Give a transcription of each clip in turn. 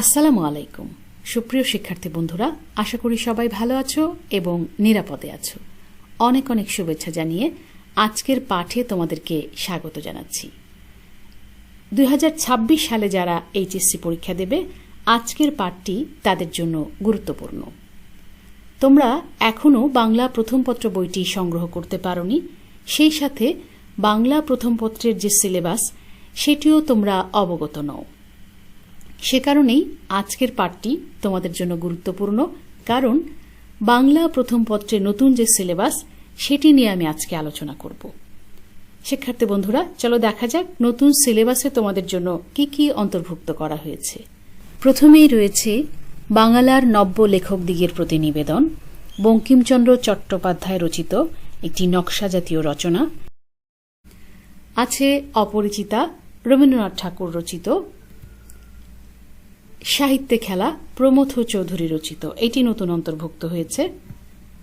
আসসালামু আলাইকুম। সুপ্রিয় শিক্ষার্থী বন্ধুরা, আশা করি সবাই ভালো আছো এবং নিরাপদে আছো। অনেক অনেক শুভেচ্ছা জানিয়ে আজকের পাঠে তোমাদেরকে স্বাগত জানাচ্ছি। দুই হাজার ছাব্বিশ সালে যারা এইচএসসি পরীক্ষা দেবে, আজকের পাঠটি তাদের জন্য গুরুত্বপূর্ণ। তোমরা এখনও বাংলা প্রথম পত্র বইটি সংগ্রহ করতে পারোনি, সেই সাথে বাংলা প্রথম পত্রের যে সিলেবাস, সেটিও তোমরা অবগত নও। সে কারণেই আজকের পাঠটি তোমাদের জন্য গুরুত্বপূর্ণ, কারণ বাংলা প্রথম পত্রের নতুন যে সিলেবাস, সেটি নিয়ে আমি আজকে আলোচনা করব। শিক্ষার্থী বন্ধুরা, চলো দেখা যাক নতুন সিলেবাসে তোমাদের জন্য কি কি অন্তর্ভুক্ত করা হয়েছে। প্রথমেই রয়েছে বাংলার নব্য লেখকদিগের প্রতি নিবেদন বঙ্কিমচন্দ্র চট্টোপাধ্যায় রচিত একটি নকশা জাতীয় রচনা। আছে অপরিচিতা রবীন্দ্রনাথ ঠাকুর রচিত সাহিত্যে খেলা প্রমথ চৌধুরী রচিত। এটি নতুন অন্তর্ভুক্ত হয়েছে।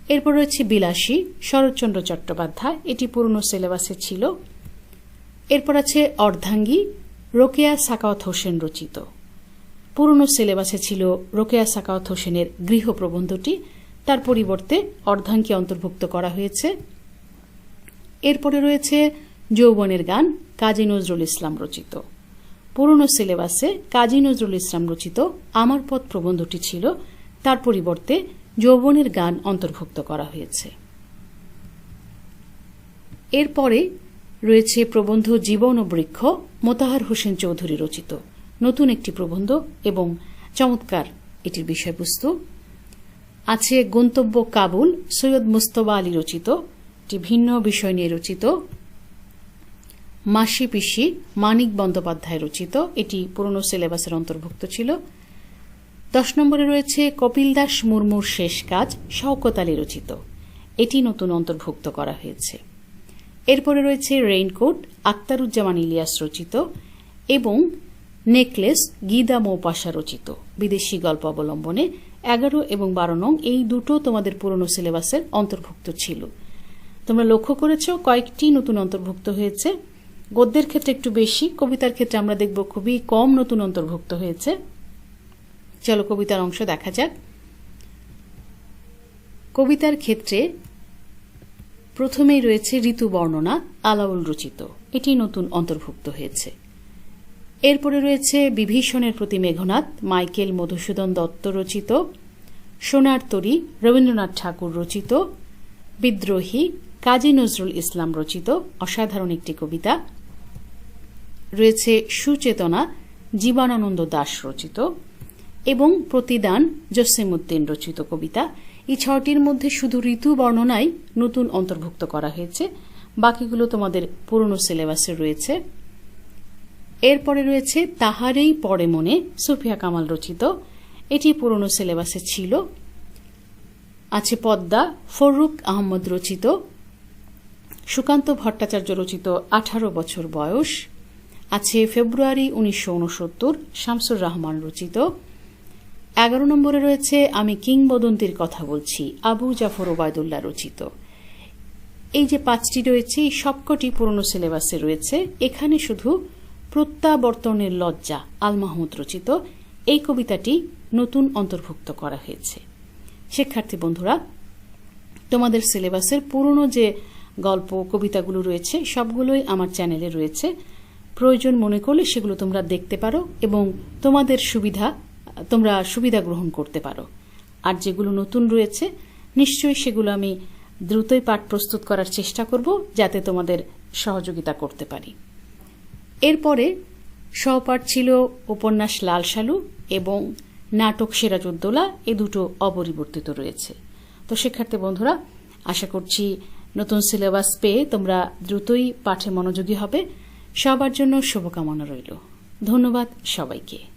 এরপর রয়েছে বিলাসী, শরৎচন্দ্র চট্টোপাধ্যায়, এটি পুরনো সিলেবাসে ছিল। এরপর আছে অর্ধাঙ্গী, রোকেয়া সাকাওয়াত হোসেন রচিত। পুরনো সিলেবাসে ছিল রোকেয়া সাকাওয়াত হোসেনের গৃহ প্রবন্ধটি। তার পরিবর্তে অর্ধাঙ্গী অন্তর্ভুক্ত করা হয়েছে। এরপরে রয়েছে যৌবনের গান, কাজী নজরুল ইসলাম রচিত। পুরনো সিলেবাসে কাজী নজরুল ইসলাম রচিত আমার পথ প্রবন্ধটি ছিল, তার পরিবর্তে যৌবনের গান অন্তর্ভুক্ত করা হয়েছে। এরপরে রয়েছে প্রবন্ধ জীবন ও বৃক্ষ, মোতাহার হোসেন চৌধুরী রচিত। নতুন একটি প্রবন্ধ এবং চমৎকার এটির বিষয়বস্তু। আছে গন্তব্য কাবুল, সৈয়দ মুস্তবা আলী রচিত। একটি ভিন্ন বিষয় নিয়ে রচিত। মাসি পিসি মানিক বন্দ্যোপাধ্যায় রচিত। এটি পুরনো সিলেবাসের অন্তর্ভুক্ত ছিল। দশ নম্বরে রয়েছে কপিল দাস মুর্মুর শেষ কাজ, শওকত আলী রচিত। এটি নতুন অন্তর্ভুক্ত করা হয়েছে। এরপরে রয়েছে রেইনকোট আক্তারুজ্জামান ইলিয়াস রচিত এবং নেকলেস গিদা মৌপাশা রচিত। বিদেশি গল্প অবলম্বনে এগারো এবং বারো নং এই দুটো তোমাদের পুরনো সিলেবাসের অন্তর্ভুক্ত ছিল। তোমরা লক্ষ্য করেছ, কয়েকটি নতুন অন্তর্ভুক্ত হয়েছে। গদ্যের ক্ষেত্রে একটু বেশি, কবিতার ক্ষেত্রে আমরা দেখব খুবই কম নতুন অন্তর্ভুক্ত হয়েছে। চলো কবিতার অংশ দেখা যাক। কবিতার ক্ষেত্রে প্রথমেই রয়েছে ঋতু বর্ণনা, আলাউল রচিত। এটি নতুন অন্তর্ভুক্ত হয়েছে। এরপরে রয়েছে বিভীষণের প্রতি মেঘনাথ মাইকেল মধুসূদন দত্ত রচিত। সোনার তরী, রবীন্দ্রনাথ ঠাকুর রচিত। বিদ্রোহী, কাজী নজরুল ইসলাম রচিত। অসাধারণ একটি কবিতা। রয়েছে সুচেতনা, জীবনানন্দ দাস রচিত এবং প্রতিদান জসিমুদ্দিন রচিত কবিতা। এই ছটির মধ্যে শুধু ঋতু বর্ণনাই নতুন অন্তর্ভুক্ত করা হয়েছে। বাকিগুলো তোমাদের পুরনো সিলেবাসে রয়েছে। এরপরে রয়েছে তাহারেই পরে মনে সুফিয়া কামাল রচিত। এটি পুরনো সিলেবাসে ছিল। আছে পদ্মা ফরুক আহমদ রচিত। সুকান্ত ভট্টাচার্য রচিত আঠারো বছর বয়স। আছে ফেব্রুয়ারি উনিশশো উনসত্তর, শামসুর রহমান রচিত। এগারো নম্বরে রয়েছে, আমি কিংবদন্তির কথা বলছি, আবু জাফর ওবায়দুল্লাহ রচিত। এই যে পাঁচটি রয়েছে সবকটি পুরনো সিলেবাসে রয়েছে। এখানে শুধু প্রত্যাবর্তনের লজ্জা আল মাহমুদ রচিত। এই কবিতাটি নতুন অন্তর্ভুক্ত করা হয়েছে। শিক্ষার্থী বন্ধুরা, তোমাদের সিলেবাসের পুরনো যে গল্প, কবিতাগুলো রয়েছে, সবগুলোই আমার চ্যানেলে রয়েছে। প্রয়োজন মনে করলে সেগুলো তোমরা দেখতে পারো এবং তোমাদের সুবিধা, তোমরা সুবিধা গ্রহণ করতে পারো। আর যেগুলো নতুন রয়েছে, নিশ্চয়ই সেগুলো আমি দ্রুতই পাঠ প্রস্তুত করার চেষ্টা করব যাতে তোমাদের সহযোগিতা করতে পারি। এরপরে সহপাঠ ছিল উপন্যাস লাল সালু এবং নাটক সিরাজউদ্দৌলা, এ দুটো অপরিবর্তিত রয়েছে। তো শিক্ষার্থী বন্ধুরা, আশা করছি নতুন সিলেবাস পেয়ে তোমরা দ্রুতই পাঠে মনোযোগী হবে। সবার জন্য শুভকামনা রইল। ধন্যবাদ সবাইকে।